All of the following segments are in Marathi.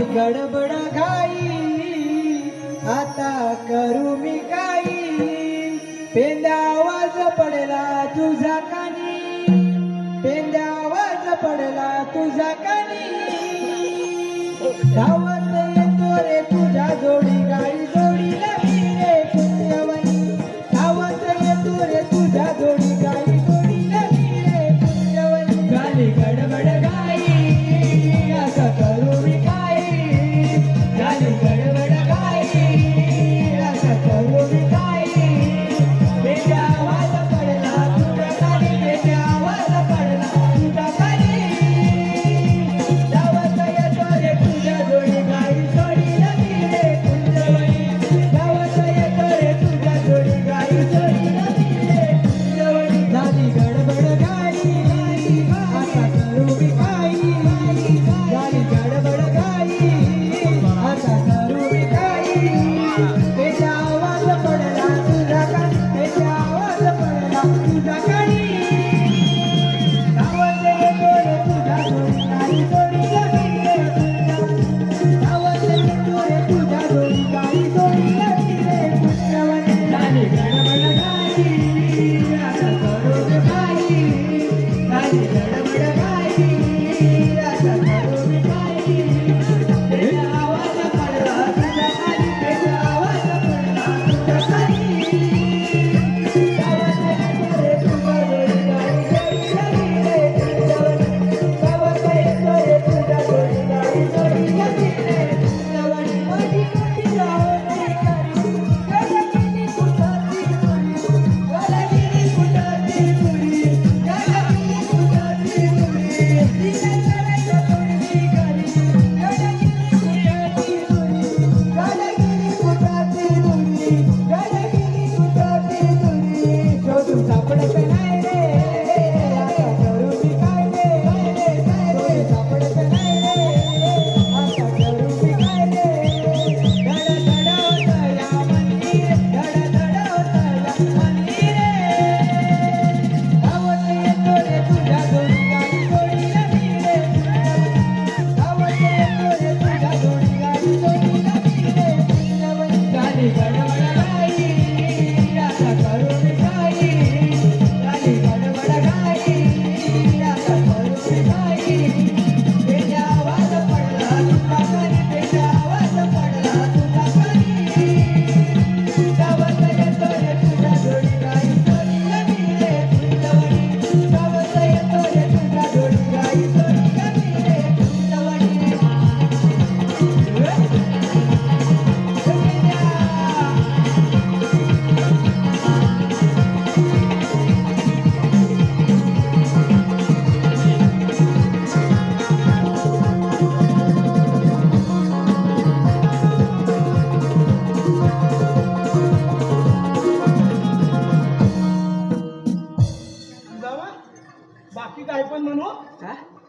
गडबड घाई आता करू मी काही. पेंद्या आवाज पडला तुझा कानी. पेंद्या आवाज पडला तुझा कानी. धावत येतो रे तुझ्या जोडी.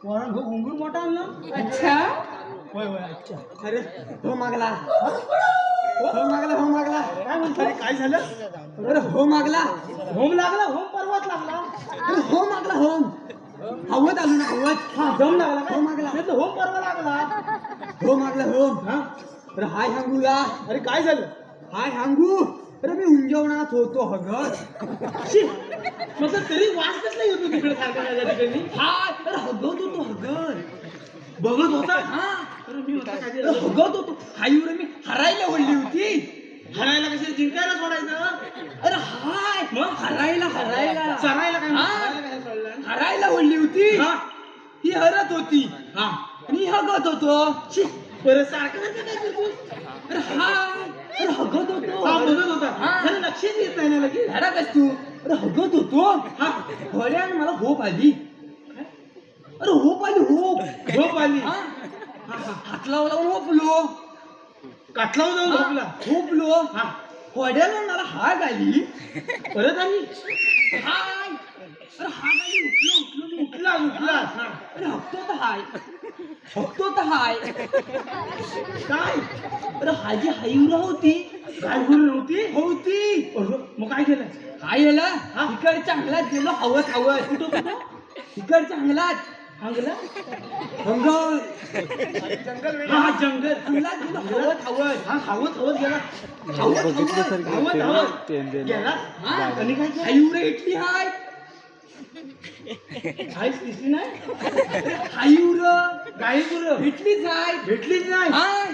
वरण हो घुंगूर मोठा आणला? अच्छा. होय होय अच्छा. अरे हो मागला. हो मागला हो मागला. काय म्हणतो अरे काय झालं? अरे हो मागला. होम लागला होम पर्वत लागला. अरे हो मागला होम हवत आलो ना हवत हा दम लागला हो मागला. म्हटलं होम पर्व लागला. हो मागला होम हा. अरे हाय हांगू या अरे काय झालं? हाय हांगू. अरे मी उंजवणात होतो हगत. शी. म्हटलं तरी वास कसला येतो तिकडे सारखा माझ्या ठिकाणी. हाय अरे हगत होतो हगत. बघत होता? हा. अरे मी होता काय? हगत होतो. हाईवर मी हरायला ओढली होती. हरायला कशी जिंकायला सोडायचं? अरे हाय. मग? हरायला हरायला. चरायला काय हा. हरायला ओढली होती. हा. ही हरत होती. हा. आणि हगत होतो. शी. परत सारखं काय करतो? अरे हाय. अरे हगत होतो. हा बघत होता. हा. लक्षच येत नाही ना लगेच. कस तू? अरे हगत होतो हा थोड्यानं मला होप आली. अरे होप आली होप. झोप आली. हा. हात लावला होपलो. काटलावर जाऊन झोपला होपलो. हा. मला हाग आली. परत आली हाय. अरे हाग आली उठलो उठलो मी. उठला उठला. हा. अरे हकतो तर हाय. हकतो तर हाय. काय? अरे हाजी हाईवर होती. काय बोल नव्हती होती. अरे, मग काय केलं? काय हा? इकड चांगलाच गेलो हवत हवत कुठं कुठं? इकड चांगलाच. जंगल? हा जंगल. तुला तुला हवत हवत हा गेला. हवत गेला? हा आणि काय केलं? इटली हाय. काहीच दिसली नाही? आयुर गाई गुरं इटलीच हाय. भेटलीच नाही? हाय